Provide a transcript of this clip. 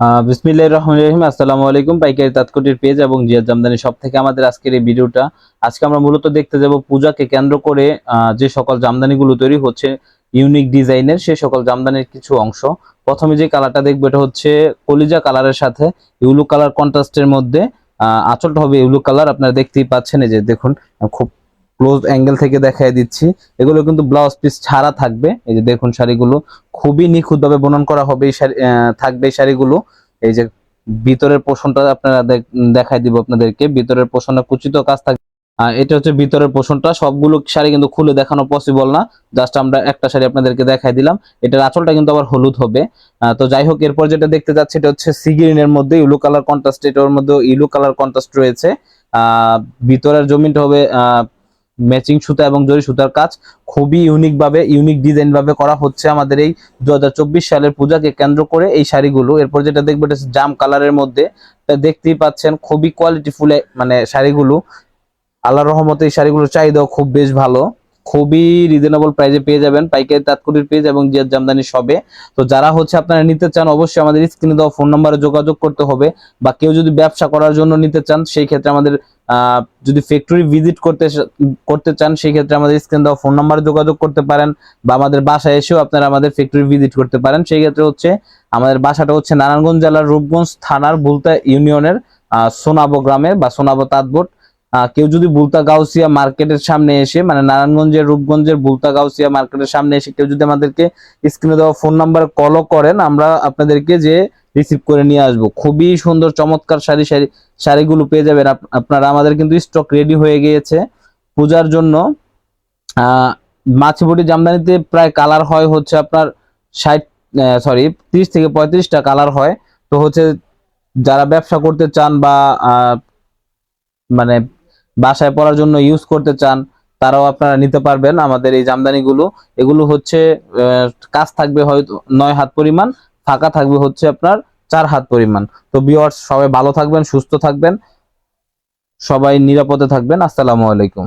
বিসমিল্লাহির রহমানির রহিম। আসসালামু আলাইকুম। পাইকারি তাৎকটির পেজ এবং জিয়াদ জামদানি সব থেকে আমাদের আজকের এই ভিডিওটা। আজকে আমরা মূলত দেখতে যাব পূজাকে কেন্দ্র করে যে সকল জামদানিগুলো তৈরি হচ্ছে, ইউনিক ডিজাইনের সে সকল জামদানির কিছু অংশ। প্রথমে যে কালারটা দেখব, এটা হচ্ছে কলিজা কালারের সাথে ইউলু কালার কন্ট্রাস্টের মধ্যে আঁচলটা হবে ইউলু কালার। আপনারা দেখতেই পাচ্ছেন, এই যে দেখুন, খুব ক্লোজ অ্যাঙ্গেল থেকে দেখাই দিচ্ছি। এগুলো কিন্তু ব্লাউজ পিস ছাড়া থাকবে। এই যে দেখুন শাড়িগুলো খুবই নিখুঁতভাবে বুনন করা হবে এই শাড়ি থাকবে এই শাড়িগুলো। এই যে ভিতরের পোষণটা আপনারা দেখ- দেখাই দিব আপনাদেরকে। ভিতরের পোষণটা কুচিত কাজ থাকবে এটা হচ্ছে ভিতরের পোষণটা। সবগুলো শাড়ি কিন্তু খুলে দেখানো পসিবল না। জাস্ট আমরা একটা শাড়ি আপনাদেরকে দেখাই দিলাম। এটার আঁচলটা কিন্তু আবার হলুদ হবে। তো যাই হোক, এরপর যেটা দেখতে যাচ্ছি এটা হচ্ছে সিগ্রিনের মধ্যে ইউলো কালার কন্ট্রাস্ট এটার মধ্যে ইউলো কালার কন্ট্রাস্ট রয়েছে। আহ, ভিতরের জমিনটা হবে ম্যাচিং সুতা এবং জরি সুতার কাজ খুবই ইউনিক ভাবে ইউনিক ডিজাইন ভাবে করা হচ্ছে আমাদের এই দু হাজার চব্বিশ সালের পূজাকে কেন্দ্র করে এই শাড়িগুলো। এরপর যেটা দেখব এটা জাম কালারের মধ্যে। দেখতেই পাচ্ছেন খুবই কোয়ালিটিফুল মানে শাড়িগুলো। আল্লাহ রহমতে এই শাড়িগুলোর চাহিদাও খুব বেশ ভালো। খুবই রিজনেবল প্রাইসে পেয়ে যাবেন, পাইকারি তাৎকুরির পেজ এবং জিয়াদ জামদানি সবে। তো যারা হচ্ছে আপনারা নিতে চান, অবশ্যই আমাদের স্ক্রিনে দেওয়া ফোন নাম্বারে যোগাযোগ করতে হবে। বা কেউ যদি ব্যবসা করার জন্য নিতে চান, সেই ক্ষেত্রে আমাদের যদি ফ্যাক্টরি ভিজিট করতে করতে চান, সেই ক্ষেত্রে আমাদের স্ক্রিন দেওয়া ফোন নাম্বারে যোগাযোগ করতে পারেন। বা আমাদের বাসায় এসেও আপনারা আমাদের ফ্যাক্টরি ভিজিট করতে পারেন। সেই ক্ষেত্রে হচ্ছে আমাদের বাসাটা হচ্ছে নারায়ণগঞ্জ জেলার রূপগঞ্জ থানার বুলতা ইউনিয়নের সোনাবো গ্রামে বা সোনাবো তাঁতবোট কেউ যদি বুলতা গাউসিয়া মার্কেটের সামনে এসে মানে নারায়ণগঞ্জের, রূপগঞ্জের বুলতা গাউসিয়া মার্কেটের সামনে এসে কেউ যদি আমাদেরকে স্ক্রিনে দেওয়া ফোন নাম্বারে কলও করেন, আমরা আপনাদেরকে যে রিসিভ করে নিয়ে আসব। খুবই সুন্দর, চমৎকার শাড়ি শাড়ি, শাড়িগুলো পেয়ে যাবেন আপনারা। আমাদের কিন্তু স্টক রেডি হয়ে গিয়েছে পূজার জন্য। মাছিবটি জামদানিতে প্রায় কালার হয় হচ্ছে আপনার ষাট সরি তিরিশ থেকে পঁয়ত্রিশটা কালার হয়। তো হচ্ছে যারা ব্যবসা করতে চান বা মানে বাসায় পড়ার জন্য ইউজ করতে চান, তারাও আপনারা নিতে পারবেন। আমাদের এই জামদানিগুলো, এগুলো হচ্ছে কাজ থাকবে হয়তো নয় হাত পরিমাণ, ফাঁকা থাকবে হচ্ছে আপনার চার হাত পরিমাণ। তো বিয়ার্স সবাই ভালো থাকবেন, সুস্থ থাকবেন, সবাই নিরাপদে থাকবেন। আসসালামু আলাইকুম।